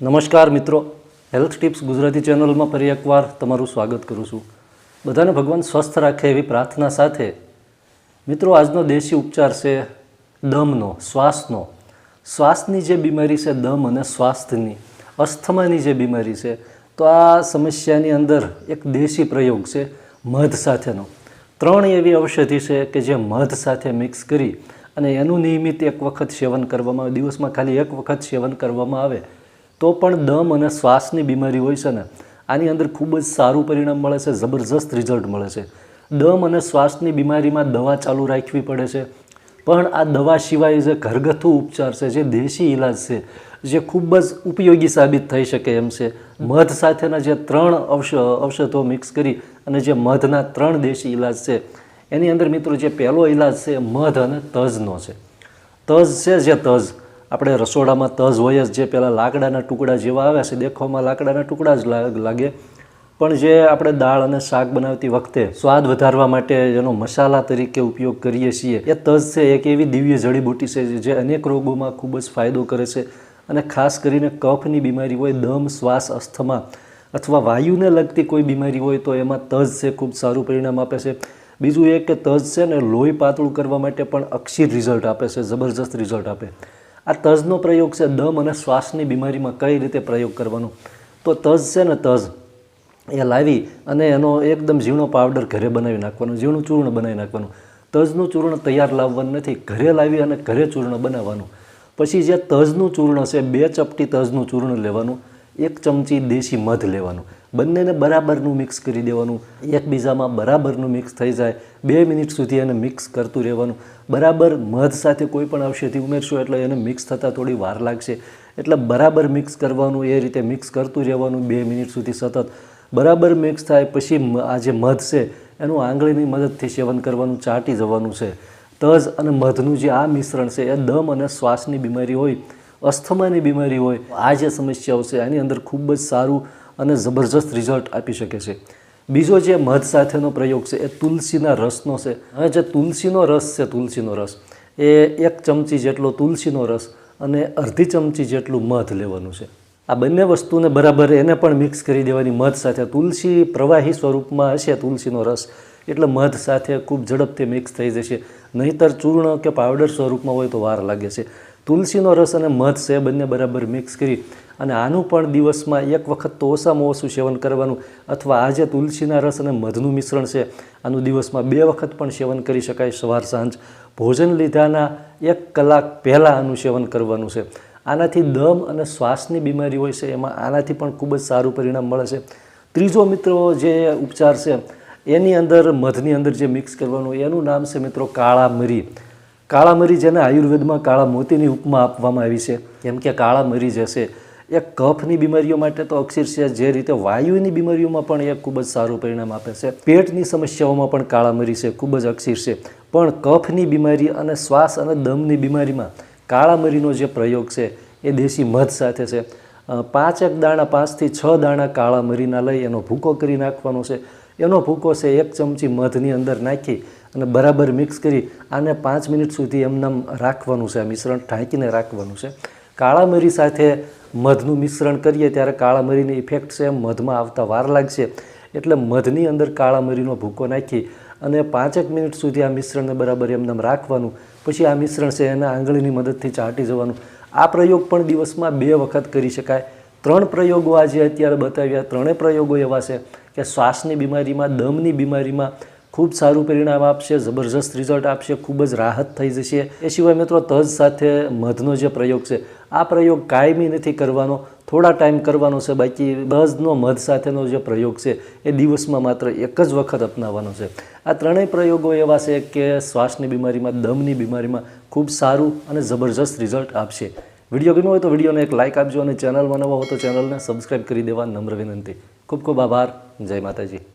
નમસ્કાર મિત્રો. Health tips Gujarati ચેનલમાં ફરી એકવાર તમારું સ્વાગત કરું છું. બધાને ભગવાન સ્વસ્થ રાખે એવી પ્રાર્થના સાથે મિત્રો, આજનો દેશી ઉપચાર છે દમનો, શ્વાસનો. શ્વાસની જે બીમારી છે દમ અને સ્વાસ્થ્યની, અસ્થમાની જે બીમારી છે, તો આ સમસ્યાની અંદર એક દેશી પ્રયોગ છે મધ સાથેનો. ત્રણ એવી ઔષધિ છે કે જે મધ સાથે મિક્સ કરી અને એનું નિયમિત એક વખત સેવન કરવામાં આવે. દિવસમાં ખાલી એક વખત સેવન કરવામાં આવે. તો પણ દમ અને શ્વાસની બીમારી હોય છે ને, આની અંદર ખૂબ જ સારું પરિણામ મળે છે, જબરજસ્ત રિઝલ્ટ મળે છે. દમ અને શ્વાસની બીમારીમાં દવા ચાલુ રાખવી પડે છે. પણ આ દવા સિવાય જે ઘરગથ્થુ ઉપચાર છે, જે દેશી ઇલાજ છે, જે ખૂબ જ ઉપયોગી સાબિત થઈ શકે એમ છે. મધ સાથેના જે ત્રણ ઔષ, ઔષધો મિક્સ કરી અને જે મધના ત્રણ દેશી ઇલાજ છે, એની અંદર મિત્રો જે પહેલો ઇલાજ છે, મધ અને તજનો છે. તજ છે જે તજ. આપણે રસોડામાં તજ હોય જ જે પેલા લાકડાના ટુકડા જેવા આવે છે, દેખવામાં લાકડાના ટુકડા જ લાગે પણ જે આપણે દાળ અને શાક બનાવતી વખતે સ્વાદ વધારવા માટે એનો મસાલા તરીકે ઉપયોગ કરીએ છીએ, એ તજ છે, એક એવી દિવ્ય જડીબૂટી છે જે અનેક રોગોમાં ખૂબ જ ફાયદો કરે છે અને ખાસ કરીને કફની બીમારી હોય, દમ, શ્વાસ, અસ્થમા અથવા વાયુને લગતી કોઈ બીમારી હોય તો એમાં તજ છે, ખૂબ સારું પરિણામ આપે છે. બીજું એ કે તજ છે ને લોહી પાતળું કરવા માટે પણ અક્ષીર રિઝલ્ટ આપે છે, જબરજસ્ત રિઝલ્ટ આપે. આ તજનો પ્રયોગ છે, દમ અને શ્વાસની બીમારીમાં કઈ રીતે પ્રયોગ કરવાનો? તો તજ છે ને તજ. એ લાવી અને એનો એકદમ ઝીણો પાવડર ઘરે બનાવી નાખવાનો, ઝીણું ચૂર્ણ બનાવી નાખવાનું. તજનું ચૂર્ણ તૈયાર લાવવાનું નથી, ઘરે લાવી અને ઘરે ચૂર્ણ બનાવવાનું. પછી જે તજનું ચૂર્ણ છે, બે ચપટી તજનું ચૂર્ણ લેવાનું. એક ચમચી દેશી મધ લેવાનું. બંનેને બરાબરનું મિક્સ કરી દેવાનું. એકબીજામાં બરાબરનું મિક્સ થઈ જાય. બે મિનિટ સુધી એને મિક્સ કરતું રહેવાનું. બરાબર મધ સાથે કોઈ પણ ઔષધિ ઉમેરશો એટલે એને મિક્સ થતાં થોડી વાર લાગશે. એટલે બરાબર મિક્સ કરવાનું, એ રીતે મિક્સ કરતું રહેવાનું બે મિનિટ સુધી સતત. બરાબર મિક્સ થાય પછી આ જે મધ છે, એનું આંગળીની મદદથી સેવન કરવાનું, ચાટી જવાનું છે. તજ અને મધનું જે આ મિશ્રણ છે, એ દમ અને શ્વાસની બીમારી હોય અસ્થમાની બીમારી હોય, આ જે સમસ્યાઓ છે, આની અંદર ખૂબ જ સારું અને જબરજસ્ત રિઝલ્ટ આપી શકે છે. બીજો જે મધ સાથેનો પ્રયોગ છે, એ તુલસીના રસનો છે. હવે જે તુલસીનો રસ છે, તુલસીનો રસ, એ એક ચમચી જેટલો તુલસીનો રસ અને અડધી ચમચી જેટલું મધ લેવાનું છે. આ બંને વસ્તુને બરાબર એને પણ મિક્સ કરી દેવાની મધ સાથે. તુલસી પ્રવાહી સ્વરૂપમાં હશે તુલસીનો રસ, એટલે મધ સાથે ખૂબ ઝડપથી મિક્સ થઈ જશે. નહીંતર ચૂર્ણ કે પાવડર સ્વરૂપમાં હોય તો વાર લાગે છે. તુલસીનો રસ અને મધ છે, બંને બરાબર મિક્સ કરી અને આનું પણ દિવસમાં એક વખત તો ઓછામાં ઓછું સેવન કરવાનું અથવા આ જે તુલસીના રસ અને મધનું મિશ્રણ છે, આનું દિવસમાં બે વખત પણ સેવન કરી શકાય સવાર સાંજ. ભોજન લીધાના એક કલાક પહેલાં આનું સેવન કરવાનું છે. આનાથી દમ અને શ્વાસની બીમારી હોય છે, એમાં આનાથી પણ ખૂબ જ સારું પરિણામ મળે છે. ત્રીજો મિત્રો જે ઉપચાર છે, એની અંદર મધની અંદર જે મિક્સ કરવાનું, એનું નામ છે મિત્રો કાળા મરી. કાળા મરી જેને આયુર્વેદમાં કાળા મોતીની ઉપમા આપવામાં આવી છે. કેમ કે કાળા મરી જશે એ કફની બીમારીઓ માટે તો અક્ષીર છે, જે રીતે વાયુની બીમારીઓમાં પણ એ ખૂબ જ સારું પરિણામ આપે છે. પેટની સમસ્યાઓમાં પણ કાળા મરી છે, ખૂબ જ અક્ષીર છે. પણ કફની બીમારી અને શ્વાસ અને દમની બીમારીમાં કાળા મરીનો જે પ્રયોગ છે, એ દેશી મધ સાથે છે. પાંચ એક દાણા, પાંચથી છ દાણા કાળા મરીના લઈ એનો ભૂકો કરી નાખવાનો છે. એનો ભૂકો છે એક ચમચી મધની અંદર નાખી અને બરાબર મિક્સ કરી આને પાંચ મિનિટ સુધી એમનામ રાખવાનું છે, આ મિશ્રણ ઢાંકીને રાખવાનું છે. કાળા મરી સાથે મધનું મિશ્રણ કરીએ ત્યારે કાળા મરીની ઇફેક્ટ છે, મધમાં આવતા વાર લાગશે. એટલે મધની અંદર કાળા મરીનો ભૂકો નાખી અને પાંચેક મિનિટ સુધી આ મિશ્રણને બરાબર એમનામ રાખવાનું. પછી આ મિશ્રણ છે એના આંગળીની મદદથી ચાટી જવાનું. આ પ્રયોગ પણ દિવસમાં બે વખત કરી શકાય. ત્રણ પ્રયોગો આજે અત્યારે બતાવ્યા. ત્રણેય પ્રયોગો એવા છે કે શ્વાસની બીમારીમાં, દમની બીમારીમાં ખૂબ સારું પરિણામ આપશે, જબરજસ્ત રિઝલ્ટ આપશે, ખૂબ જ રાહત થઈ જશે. એ સિવાય મિત્રો તજ સાથે મધનો જે પ્રયોગ છે, આ પ્રયોગ કાયમી નથી કરવાનો, થોડા ટાઈમ કરવાનો છે. બાકી તજનો, મધ સાથેનો જે પ્રયોગ છે, એ દિવસમાં માત્ર એક જ વખત અપનાવવાનો છે. આ ત્રણેય પ્રયોગો એવા છે કે શ્વાસની બીમારીમાં, દમની બીમારીમાં ખૂબ સારું અને જબરજસ્ત રિઝલ્ટ આપશે. વીડિયો ગમ્યો હોય તો વિડીયોને એક લાઇક આપજો અને ચેનલમાં નવો હો તો ચેનલને સબસ્ક્રાઈબ કરી દેવા નમ્ર વિનંતી. ખૂબ ખૂબ આભાર. જય માતાજી.